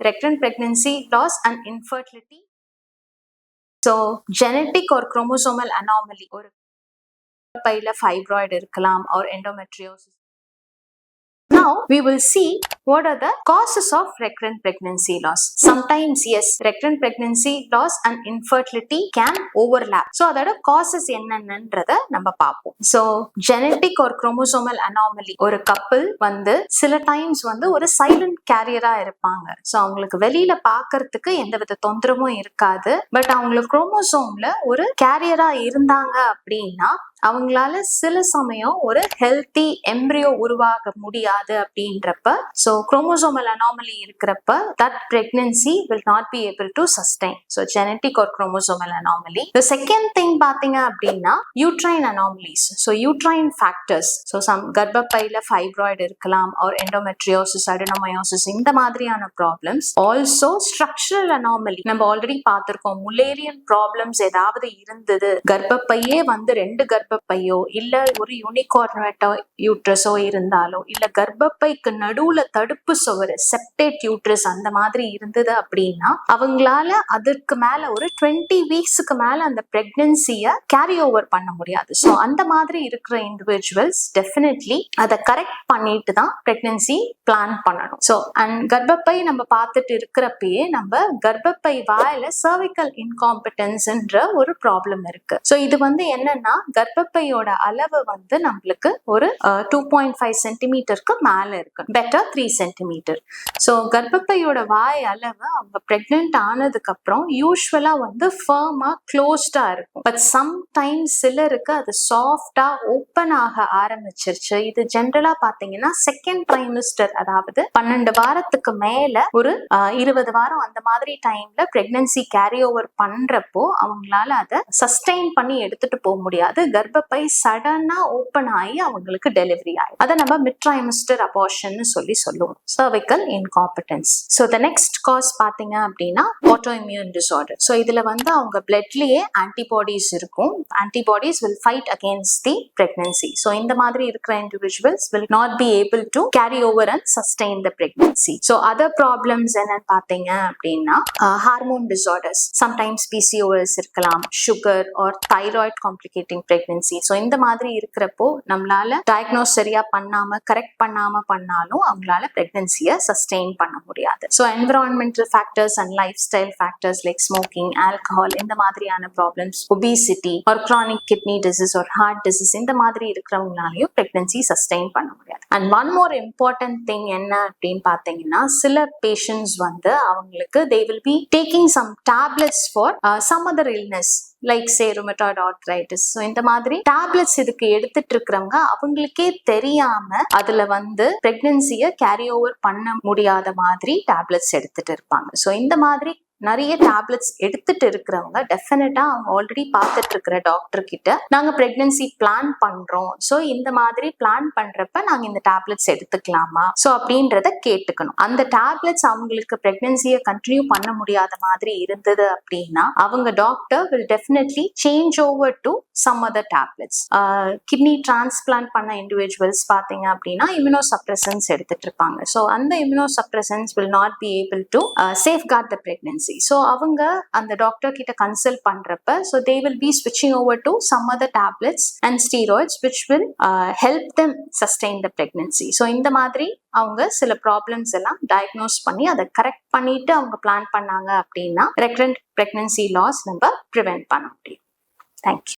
recurrent pregnancy loss and infertility so genetic or chromosomal anomaly or பையில fibroid இருக்கலாம் or endometriosis Now we will see what are the causes of recurrent pregnancy loss. Sometimes yes, recurrent pregnancy loss and infertility can overlap. So அதோட causes என்னென்னன்றத நம்ம பார்ப்போம் so genetic ஒரு chromosomal anomaly ஒரு கப்பல் வந்து சில டைம்ஸ் வந்து ஒரு சைலண்ட் கேரியரா இருப்பாங்க ஸோ அவங்களுக்கு வெளியில பாக்குறதுக்கு எந்த வித தொந்தரமும் இருக்காது பட் அவங்களுக்கு குரோமோசோம்ல ஒரு கேரியரா இருந்தாங்க அப்படின்னா அவங்களால சில சமயம் ஒரு ஹெல்த்தி எம்ப்ரியோ உருவாக முடியாது அப்படின்றப்ப ஸோ குரோமோசோமல் அனாமலி இருக்கிறப்ப that pregnancy will not be able to sustain so genetic ஒரு குரோமோசோமல் அனாமலி செகண்ட் திங் பார்த்தீங்க அப்படின்னா uterine anomalies so uterine factors so some கர்ப்பப்பையில fibroid இருக்கலாம் ஒரு எண்டோமெட்ரியோசிஸ் அடினோமயோசிஸ் இந்த மாதிரியான ப்ராப்ளம்ஸ் ஆல்சோ ஸ்ட்ரக்சரல் அனாமலி நம்ம already பார்த்திருக்கோம் முலேரியன் ப்ராப்ளம்ஸ் ஏதாவது இருந்தது. கர்ப்பப்பையே வந்து ரெண்டு கர்ப்பப்பையோ இல்ல ஒரு யூனிகார்னேட்டோ யூட்ரஸோ இருந்தாலோ இல்ல கர்ப்பப்பைக்கு நடுவுல தடுப்பு சுவர் செப்டேட் யூட்ரஸ் அந்த மாதிரி இருந்தது அப்படின்னா அவங்களால அதற்கு மேல ஒரு டுவெண்ட்டி வீக்ஸுக்கு மேல அந்த பிரெக்னன்சிய கேரி ஓவர் பண்ண முடியாது. ஸோ அந்த மாதிரி இருக்கிற இண்டிவிஜுவல்ஸ் டெஃபினெட்லி அதை கரெக்ட் பண்ணிட்டு தான் பிரெக்னன்சி பிளான் பண்ணணும். ஸோ அண்ட் கர்ப்பப்பை நம்ம பார்த்துட்டு இருக்கிறப்பயே நம்ம கர்ப்பப்பை வாயில சர்விக்கல் இன்காம்பட்டன்ஸ்ன்ற ஒரு ப்ராப்ளம் இருக்கு. ஸோ இது வந்து என்னன்னா கர்ப்பப்பையோட அளவு வந்து நம்மளுக்கு ஒரு டூ பாயிண்ட் ஃபைவ் சென்டிமீட்டருக்கு மேல இருக்கு. பெட்டர் த்ரீ சென்டிமீட்டர் ஸோ கர்ப்பப்பையோட வாய் அளவு அவங்க ப்ரெக்னென்ட் ஆனதுக்கு அப்புறம் யூஸ்வலா வந்து ஃபர்மா க்ளோஸ்டா இருக்கும். பட் சம்டைம்ஸ் சிலருக்கு அது சாஃப்டா ஓப்பன் ஆக ஆரம்பிச்சிருச்சு. இது ஜென்ரலா பாத்தீங்கன்னா செகண்ட் ட்ரைமிஸ்டர் அதாவது பன்னெண்டு வாரத்துக்கு மேல ஒரு இருபது வாரம் அந்த மாதிரி டைம்ல பிரெக்னன்சி கேரி ஓவர் பண்றப்போ அவங்களால அதை சஸ்டெயின் பண்ணி எடுத்துட்டு போக முடியாது. கர்ப்பப்பை சடனா ஓப்பன் ஆகி அவங்களுக்கு டெலிவரி ஆகும் அதை நம்ம மிட் ட்ரைமிஸ்டர் அபார்ஷன் சொல்லி சொல்லுவோம். Cervical incompetence so the next cause பாத்தீங்க அப்படின்னா ஆட்டோ இம்யூன் டிசார்டர் ஸோ இதுல வந்து அவங்க பிளட்லயே ஆன்டிபாடிஸ் இருக்கும். Antibodies will fight against the pregnancy so இந்த மாதிரி இருக்கிற individuals will not be able to carry over and sustain the pregnancy so other problems என்னன்னு பார்த்தீங்க அப்படின்னா ஹார்மோன் டிசார்டர்ஸ் சம்டைம்ஸ் பிசிஓஎஸ் இருக்கலாம் sugar or thyroid complicating pregnancy so இந்த மாதிரி இருக்கிறப்போ நம்மளால டயக்னோஸ் சரியா பண்ணாம கரெக்ட் பண்ணாம பண்ணாலும் அவங்களால பிரெக்னன்சியை சஸ்டெயின் பண்ண முடியாது. So environmental factors and lifestyle factors like smoking alcohol இந்த மாதிரியான ப்ராப்ளம்ஸ் ஒபிசிட்டி ஒரு chronic கிட்னி டிசீஸ் ஒரு ஹார்ட் டிசீஸ் இந்த மாதிரி இருக்கிறவங்களாலையும் பிரெக்னன்சி சஸ்டெயின் பண்ண முடியாது. And one more important thing என்ன அப்படின்னு பார்த்தீங்கன்னா சில பேஷண்ட்ஸ் வந்து அவங்களுக்கு they will be taking some tablets for some other illness like say rheumatoid arthritis so இந்த மாதிரி டேப்லெட்ஸ் இதுக்கு எடுத்துட்டு இருக்கிறவங்க அவங்களுக்கே தெரியாம அதுல வந்து பிரெக்னன்சியை கேரி ஓவர் பண்ண முடியாத மாதிரி டேப்லெட்ஸ் எடுத்துட்டு இருப்பாங்க. ஸோ இந்த மாதிரி நிறைய டேப்லெட்ஸ் எடுத்துட்டு இருக்கிறவங்க டெஃபினட்டா அவங்க ஆல்ரெடி பார்த்துட்டு இருக்கிற டாக்டர் கிட்ட நாங்க பிரெக்னன்சி பிளான் பண்றோம். ஸோ இந்த மாதிரி பிளான் பண்றப்ப நாங்க இந்த டேப்லெட்ஸ் எடுத்துக்கலாமா? ஸோ அப்படின்றத கேட்டுக்கணும். அந்த டேப்லெட்ஸ் அவங்களுக்கு பிரெக்னன்சியை கண்டினியூ பண்ண முடியாத மாதிரி இருந்தது அப்படின்னா அவங்க doctor will definitely change over to some other tablets kidney transplant பண்ண இண்டிவிஜுவல்ஸ் பார்த்தீங்க அப்படின்னா இம்யூனோ சப்ரசன்ஸ் எடுத்துட்டு இருப்பாங்க. ஸோ அந்த immunosuppressants will not be able to safeguard the pregnancy so அவங்க அந்த டாக்டர் கிட்ட கன்சல்ட் பண்றப்ப ஸோ தே வில் பி ஸ்விட்சிங் over to some other tablets and steroids which will help them sustain the pregnancy so இந்த மாதிரி அவங்க சில problems எல்லாம் டயக்னோஸ் பண்ணி அதை கரெக்ட் பண்ணிட்டு அவங்க பிளான் பண்ணாங்க அப்படின்னா ரெக்ரண்ட் பிரெக்னன்சி லாஸ் நம்ம ப்ரிவென்ட் பண்ண முடியும். Thank you